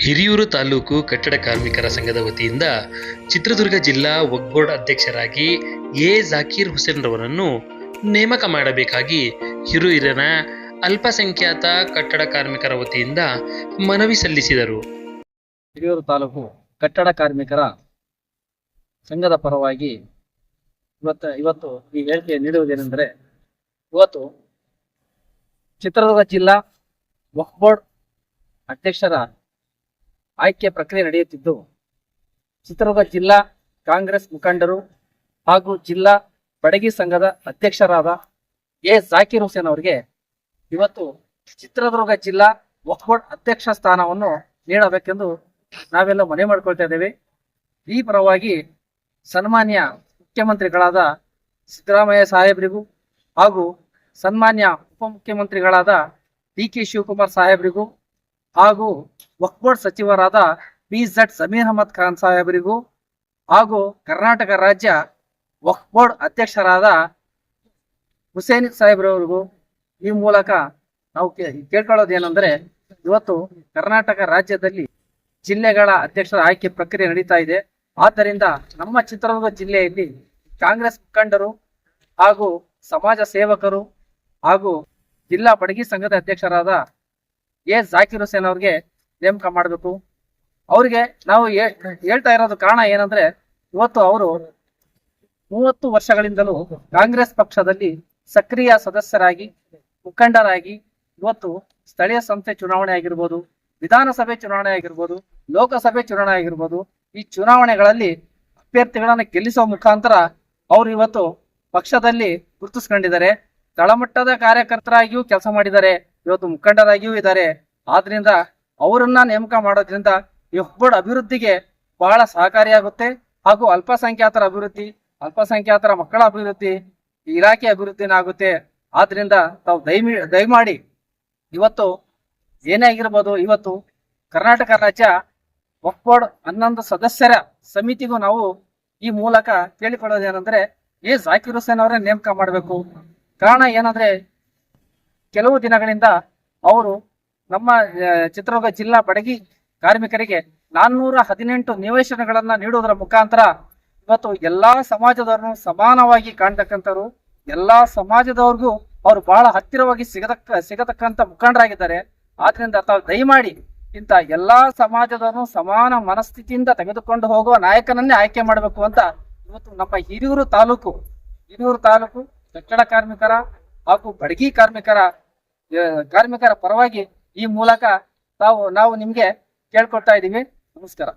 ಹಿರಿಯೂರು ತಾಲೂಕು ಕಟ್ಟಡ ಕಾರ್ಮಿಕರ ಸಂಘದ ವತಿಯಿಂದ ಚಿತ್ರದುರ್ಗ ಜಿಲ್ಲಾ ವಕ್ಫ್ ಬೋರ್ಡ್ ಅಧ್ಯಕ್ಷರಾಗಿ ಎ ಜಾಕೀರ್ ಹುಸೇನ್ ರವರನ್ನು ನೇಮಕ ಮಾಡಬೇಕಾಗಿ ಹಿರಿಯೂರಿನ ಅಲ್ಪಸಂಖ್ಯಾತ ಕಟ್ಟಡ ಕಾರ್ಮಿಕರ ವತಿಯಿಂದ ಮನವಿ ಸಲ್ಲಿಸಿದರು. ಹಿರಿಯೂರು ತಾಲೂಕು ಕಟ್ಟಡ ಕಾರ್ಮಿಕರ ಸಂಘದ ಪರವಾಗಿ ಇವತ್ತು ಇವತ್ತು ಈ ಹೇಳಿಕೆ ನೀಡುವುದೇನೆಂದರೆ ಇವತ್ತು ಚಿತ್ರದುರ್ಗ ಜಿಲ್ಲಾ ವಕ್ಫ್ ಬೋರ್ಡ್ ಅಧ್ಯಕ್ಷರ ಆಯ್ಕೆ ಪ್ರಕ್ರಿಯೆ ನಡೆಯುತ್ತಿದ್ದು, ಚಿತ್ರದುರ್ಗ ಜಿಲ್ಲಾ ಕಾಂಗ್ರೆಸ್ ಮುಖಂಡರು ಹಾಗೂ ಜಿಲ್ಲಾ ಬಡಗಿ ಸಂಘದ ಅಧ್ಯಕ್ಷರಾದ ಎ. ಜಾಕಿರ್ ಹುಸೇನ್ ಅವರಿಗೆ ಇವತ್ತು ಚಿತ್ರದುರ್ಗ ಜಿಲ್ಲಾ ವಕ್ಫ್ ಅಧ್ಯಕ್ಷ ಸ್ಥಾನವನ್ನು ನೀಡಬೇಕೆಂದು ನಾವೆಲ್ಲ ಮನವಿ ಮಾಡಿಕೊಳ್ತಾ ಇದ್ದೇವೆ. ಈ ಪರವಾಗಿ ಸನ್ಮಾನ್ಯ ಮುಖ್ಯಮಂತ್ರಿಗಳಾದ ಸಿದ್ದರಾಮಯ್ಯ ಸಾಹೇಬರಿಗೂ ಹಾಗೂ ಸನ್ಮಾನ್ಯ ಉಪಮುಖ್ಯಮಂತ್ರಿಗಳಾದ ಡಿ ಕೆ ಶಿವಕುಮಾರ್ ಸಾಹೇಬರಿಗೂ ಹಾಗೂ ವಕ್ಫ್ ಬೋರ್ಡ್ ಸಚಿವರಾದ ಪಿ ಝಡ್ ಸಮೀರ್ ಅಹಮದ್ ಖಾನ್ ಸಾಹೇಬರಿಗೂ ಹಾಗೂ ಕರ್ನಾಟಕ ರಾಜ್ಯ ವಕ್ಫ್ ಬೋರ್ಡ್ ಅಧ್ಯಕ್ಷರಾದ ಹುಸೇನ್ ಸಾಹೇಬ್ರವರಿಗೂ ಈ ಮೂಲಕ ನಾವು ಕೇಳ್ಕೊಳ್ಳೋದೇನೆಂದರೆ ಇವತ್ತು ಕರ್ನಾಟಕ ರಾಜ್ಯದಲ್ಲಿ ಜಿಲ್ಲೆಗಳ ಅಧ್ಯಕ್ಷರ ಆಯ್ಕೆ ಪ್ರಕ್ರಿಯೆ ನಡೀತಾ ಇದೆ. ಆದ್ದರಿಂದ ನಮ್ಮ ಚಿತ್ರದುರ್ಗ ಜಿಲ್ಲೆಯಲ್ಲಿ ಕಾಂಗ್ರೆಸ್ ಮುಖಂಡರು ಹಾಗೂ ಸಮಾಜ ಸೇವಕರು ಹಾಗೂ ಜಿಲ್ಲಾ ಬಡಗಿ ಸಂಘದ ಅಧ್ಯಕ್ಷರಾದ ಎ ಜಾಕಿರ್ ಹುಸೇನ್ ಅವ್ರಿಗೆ ನೇಮಕ ಮಾಡಬೇಕು. ಅವರಿಗೆ ನಾವು ಹೇಳ್ತಾ ಇರೋದು ಕಾರಣ ಏನಂದ್ರೆ, ಇವತ್ತು ಅವರು ಮೂವತ್ತು ವರ್ಷಗಳಿಂದಲೂ ಕಾಂಗ್ರೆಸ್ ಪಕ್ಷದಲ್ಲಿ ಸಕ್ರಿಯ ಸದಸ್ಯರಾಗಿ, ಮುಖಂಡರಾಗಿ, ಇವತ್ತು ಸ್ಥಳೀಯ ಸಂಸ್ಥೆ ಚುನಾವಣೆ ಆಗಿರ್ಬೋದು, ವಿಧಾನಸಭೆ ಚುನಾವಣೆ ಆಗಿರ್ಬೋದು, ಲೋಕಸಭೆ ಚುನಾವಣೆ ಆಗಿರ್ಬೋದು, ಈ ಚುನಾವಣೆಗಳಲ್ಲಿ ಅಭ್ಯರ್ಥಿಗಳನ್ನ ಗೆಲ್ಲಿಸುವ ಮುಖಾಂತರ ಅವರು ಇವತ್ತು ಪಕ್ಷದಲ್ಲಿ ಗುರುತಿಸ್ಕೊಂಡಿದ್ದಾರೆ. ತಳಮಟ್ಟದ ಕಾರ್ಯಕರ್ತರಾಗಿಯೂ ಕೆಲಸ ಮಾಡಿದ್ದಾರೆ. ಇವತ್ತು ಮುಖಂಡರಾಗಿಯೂ ಇದ್ದಾರೆ. ಆದ್ರಿಂದ ಅವರನ್ನ ನೇಮಕ ಮಾಡೋದ್ರಿಂದ ಈ ಬೋರ್ಡ್ ಅಭಿವೃದ್ಧಿಗೆ ಬಹಳ ಸಹಕಾರಿಯಾಗುತ್ತೆ ಹಾಗೂ ಅಲ್ಪಸಂಖ್ಯಾತರ ಅಭಿವೃದ್ಧಿ, ಅಲ್ಪಸಂಖ್ಯಾತರ ಮಕ್ಕಳ ಅಭಿವೃದ್ಧಿ, ಇಲಾಖೆ ಅಭಿವೃದ್ಧಿನ ಆಗುತ್ತೆ. ಆದ್ರಿಂದ ತಾವು ದಯಮಿ, ದಯಮಾಡಿ ಇವತ್ತು ಏನೇ ಆಗಿರ್ಬೋದು ಇವತ್ತು ಕರ್ನಾಟಕ ರಾಜ್ಯ ಬೋರ್ಡ್ ಹನ್ನೊಂದು ಸದಸ್ಯರ ಸಮಿತಿಗೂ ನಾವು ಈ ಮೂಲಕ ಕೇಳಿಕೊಳ್ಳೋದೇನೆಂದ್ರೆ ಎ. ಜಾಕಿರ್ ಹುಸೇನ್ ಅವರೇ ನೇಮಕ ಮಾಡಬೇಕು. ಕಾರಣ ಏನಂದ್ರೆ ಕೆಲವು ದಿನಗಳಿಂದ ಅವರು ನಮ್ಮ ಚಿತ್ರದುರ್ಗ ಜಿಲ್ಲಾ ಬಡಗಿ ಕಾರ್ಮಿಕರಿಗೆ ನಾನ್ನೂರ ಹದಿನೆಂಟು ನಿವೇಶನಗಳನ್ನ ನೀಡುವುದರ ಮುಖಾಂತರ ಇವತ್ತು ಎಲ್ಲಾ ಸಮಾಜದವ್ರನ್ನು ಸಮಾನವಾಗಿ ಕಾಣ್ತಕ್ಕಂಥವ್ರು, ಎಲ್ಲಾ ಸಮಾಜದವ್ರಿಗೂ ಅವರು ಬಹಳ ಹತ್ತಿರವಾಗಿ ಸಿಗತಕ್ಕ ಸಿಗತಕ್ಕಂತ ಮುಖಂಡರಾಗಿದ್ದಾರೆ. ಆದ್ರಿಂದ ತಾವು ದಯಮಾಡಿ ಇಂತ ಎಲ್ಲಾ ಸಮಾಜದವರನ್ನು ಸಮಾನ ಮನಸ್ಥಿತಿಯಿಂದ ತೆಗೆದುಕೊಂಡು ಹೋಗುವ ನಾಯಕನನ್ನೇ ಆಯ್ಕೆ ಮಾಡಬೇಕು ಅಂತ ಇವತ್ತು ನಮ್ಮ ಹಿರಿಯೂರು ತಾಲೂಕು ಹಿರಿಯೂರು ತಾಲೂಕು, ಕಟ್ಟಡ ಕಾರ್ಮಿಕರ ಹಾಗೂ ಬಡಗಿ ಕಾರ್ಮಿಕರ ಕಾರ್ಮಿಕರ ಪರವಾಗಿ ಈ ಮೂಲಕ ತಾವು ನಾವು ನಿಮ್ಗೆ ಕೇಳ್ಕೊಡ್ತಾ ಇದ್ದೀವಿ. ನಮಸ್ಕಾರ.